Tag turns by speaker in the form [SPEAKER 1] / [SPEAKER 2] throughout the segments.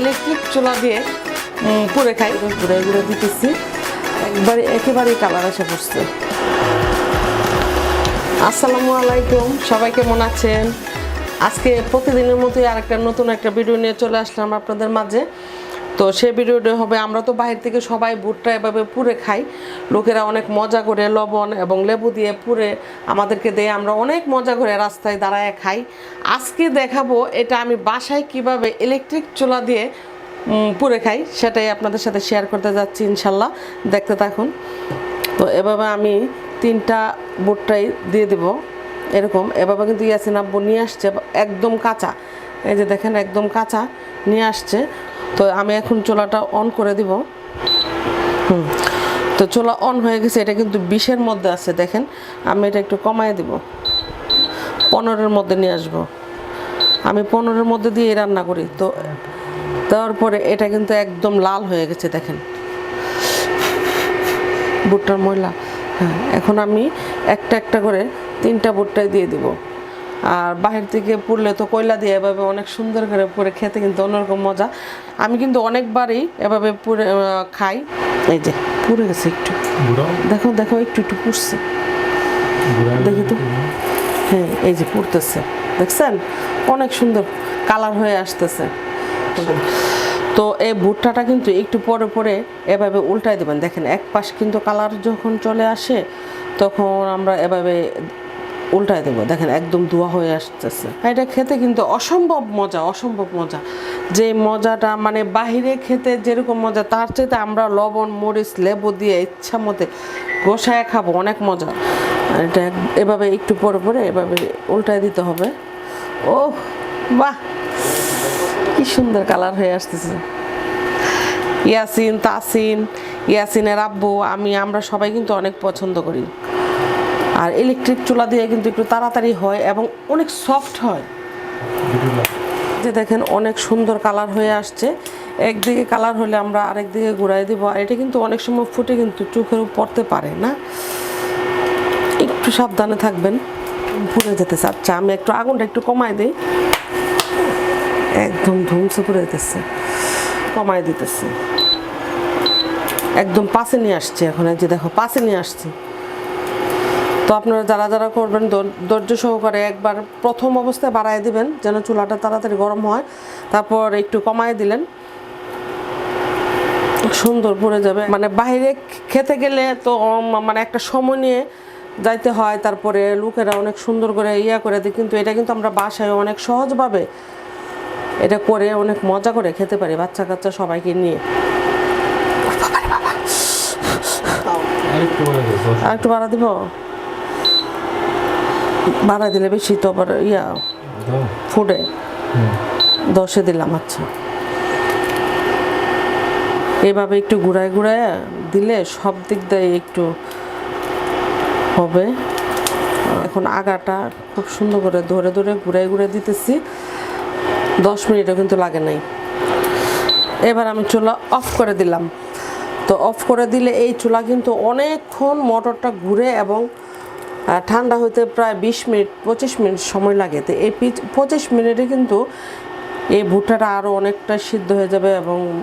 [SPEAKER 1] Electric চুলা দিয়ে করে খাই। ঘুরে ঘুরে দিতেছি। একবারে একেবারেই কালার এসে পড়ছে আসসালামু আলাইকুম। সবাই কেমন আছেন? আজকে প্রতিদিনের মতোই আরেকটা নতুন একটা ভিডিও নিয়ে চলে আসলাম আপনাদের মাঝে। তো সে ভিডিওটা হবে, আমরা তো বাইরে থেকে সবাই ভুট্টা এভাবে পুড়ে খাই। লোকেরা অনেক মজা করে লবণ এবং লেবু দিয়ে পুড়ে আমাদেরকে দেয়। আমরা অনেক মজা করে রাস্তায় দাঁড়ায় খাই। আজকে দেখাবো এটা আমি বাসায় কীভাবে ইলেকট্রিক চুলা দিয়ে পুড়ে খাই, সেটাই আপনাদের সাথে শেয়ার করতে যাচ্ছি ইনশাল্লাহ। দেখতে থাকুন। তো এভাবে আমি তিনটা বুটটাই দিয়ে দেব। এরকম। এভাবে কিন্তু ইয়াসিন আব্বু নিয়ে আসছে, একদম কাঁচা। এই যে দেখেন, একদম কাঁচা নিয়ে আসছে। তো আমি এখন চোলাটা অন করে দিব। হুম। তো চোলা অন হয়ে গেছে, এটা কিন্তু বিশের মধ্যে আছে, দেখেন। আমি এটা একটু কমায় দিব। পনেরোর মধ্যে নিয়ে আসব। আমি পনেরোর মধ্যে দিয়ে রান্না করি। তো দেওয়ার পরে এটা কিন্তু একদম লাল হয়ে গেছে, দেখেন। ভুট্টার ময়লা। হ্যাঁ এখন আমি একটা একটা করে তিনটা ভুট্টাই দিয়ে দিব। আর বাহির থেকে পুড়লে তো কয়লা দিয়ে এভাবে অনেক সুন্দর করে পুড়ে খেতে কিন্তু অন্যরকম মজা। আমি কিন্তু অনেকবারই এভাবে পুড়ে খাই। এই যে পুড়ে গেছে একটু। দেখো দেখো একটু একটু পুড়ছে। দেখি তো। হ্যাঁ এই যে পুড়তেছে। দেখছেন? অনেক সুন্দর কালার হয়ে আসতেছে। তো এই ভুট্টাটা কিন্তু একটু পরে পরে এভাবে উল্টাই দেবেন। দেখেন এক পাশ কিন্তু কালার যখন চলে আসে তখন আমরা এভাবে উল্টাই দেবো। দেখেন, একদম ধোয়া হয়ে আসতেছে। এটা খেতে কিন্তু অসম্ভব মজা অসম্ভব মজা। যে মজাটা মানে বাহিরে খেতে যেরকম মজা, তার চাইতে আমরা লবণ, মরিচ, লেবু দিয়ে ইচ্ছা মতে গোসায় খাব, অনেক মজা। এটা এভাবে একটু পরে পরে এভাবে উল্টায় দিতে হবে। ও বাহ! কি সুন্দর কালার হয়ে আসতেছে। ইয়াসিন, তাসিন, ইয়াসিনের আব্বু, আমি, আমরা সবাই কিন্তু অনেক পছন্দ করি। আর ইলেকট্রিক চুলা দিয়ে কিন্তু একটু তাড়াতাড়ি হয় এবং অনেক সফট হয়। যে দেখেন অনেক সুন্দর কালার হয়ে আসছে। একদিকে কালার হলে আমরা আরেকদিকে ঘুরাই দেবো, আর এটা কিন্তু অনেক সময় ফুটে কিন্তু চোখের পড়তে পারে না। একটু সাবধানে থাকবেন, পুড়ে যেতে আচ্ছা আমি একটু আগুনটা একটু কমাই দিই। একদম ধুমসে পুড়ে যেতেছে, কমাই দিতেছে। একদম পাশে নিয়ে আসছে এখন যে দেখো, পাশে নিয়ে আসছে। তো আপনারা যারা যারা করবেন ধৈর্য সহকারে একবার প্রথম অবস্থায় বাড়ায় দিবেন যেন চুলাটা তাড়াতাড়ি গরম হয়। তারপর একটু কমায় দিলেন। সুন্দর পড়ে যাবে। মানে বাইরে খেতে গেলে তো মানে একটা সময় নিয়ে যাইতে হয়। তারপরে লোকেরা অনেক সুন্দর করে ইয়া করে দেয়। কিন্তু এটা কিন্তু আমরা বাসায় অনেক সহজভাবে এটা করে অনেক মজা করে খেতে পারি বাচ্চা কাচ্চা সবাইকে নিয়ে। আর একটু বাড়া দিব? বাড়া দিলে বেশি তো আবার ইয়া ফুটে। দশে দিলাম আচ্ছা। এভাবে একটু ঘুরায় ঘুরায় দিলে সব দিক দিয়ে একটু হবে। এখন আগাটা খুব সুন্দর করে ধরে ধরে ঘুরাই ঘুরে দিতেছি। দশ মিনিটও কিন্তু লাগে নাই। এবার আমি চুলা অফ করে দিলাম। তো অফ করে দিলে এই চুলা কিন্তু অনেকক্ষণ মোটরটা ঘুরে এবং ঠান্ডা হতে প্রায় বিশ মিনিট পঁচিশ মিনিট সময় লাগে। তো এই পিচ- পঁচিশ মিনিটে কিন্তু এই ভুট্টাটা আরও অনেকটা সিদ্ধ হয়ে যাবে এবং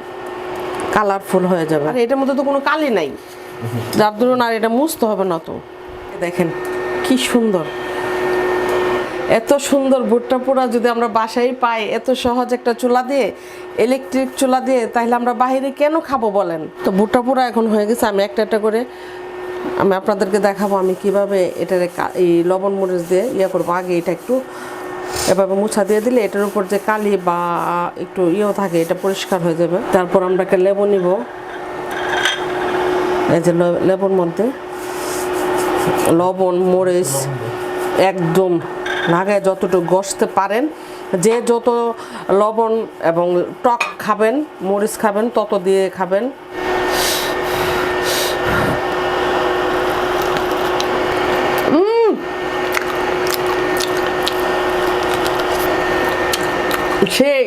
[SPEAKER 1] কালারফুল হয়ে যাবে। আর এটার মধ্যে তো কোনো কালি নাই। যার ধরুন আর এটা মুছতে হবে না তো। দেখেন কি সুন্দর। এত সুন্দর ভুট্টা পোড়া যদি আমরা বাসায় পাই এত সহজ একটা চুলা দিয়ে ইলেকট্রিক চুলা দিয়ে তাহলে আমরা বাইরে কেন খাব বলেন? তো ভুট্টা পোড়া এখন হয়ে গেছে আমি একটা একটা করে আমি আপনাদেরকে দেখাবো আমি কীভাবে এটার এই লবণ মরিচ দিয়ে ইয়ে করব। আগে এটা একটু এভাবে মুছা দিয়ে দিলে এটার উপর যে কালি বা একটু ইয়েও থাকে, এটা পরিষ্কার হয়ে যাবে। তারপর আমরা একটা লেবু নিব। এই যে লেবুর মধ্যে লবণ, মরিচ একদম লাগায় যতটুকু গসতে পারেন, যে যত লবণ এবং টক খাবেন, মরিচ খাবেন, তত দিয়ে খাবেন। সেই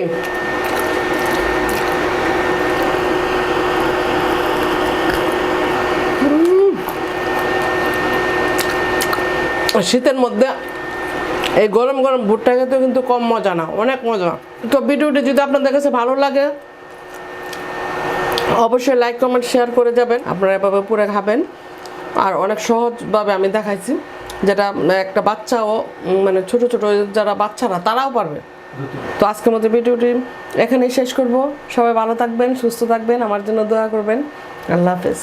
[SPEAKER 1] শীতের মধ্যে এই গরম গরম ভুট্টা খেতে কিন্তু কম মজা না, অনেক মজা। তো ভিডিওটি যদি আপনাদের কাছে ভালো লাগে, অবশ্যই লাইক কমেন্ট শেয়ার করে যাবেন। আপনারা এভাবে পুরো খাবেন। আর অনেক সহজভাবে আমি দেখাইছি, যেটা একটা বাচ্চাও মানে ছোট ছোট যারা বাচ্চারা, তারাও পারবে। তো আজকের মতো ভিডিওটি এখানেই শেষ করব। সবাই ভালো থাকবেন, সুস্থ থাকবেন, আমার জন্য দোয়া করবেন। আল্লাহ হাফেজ।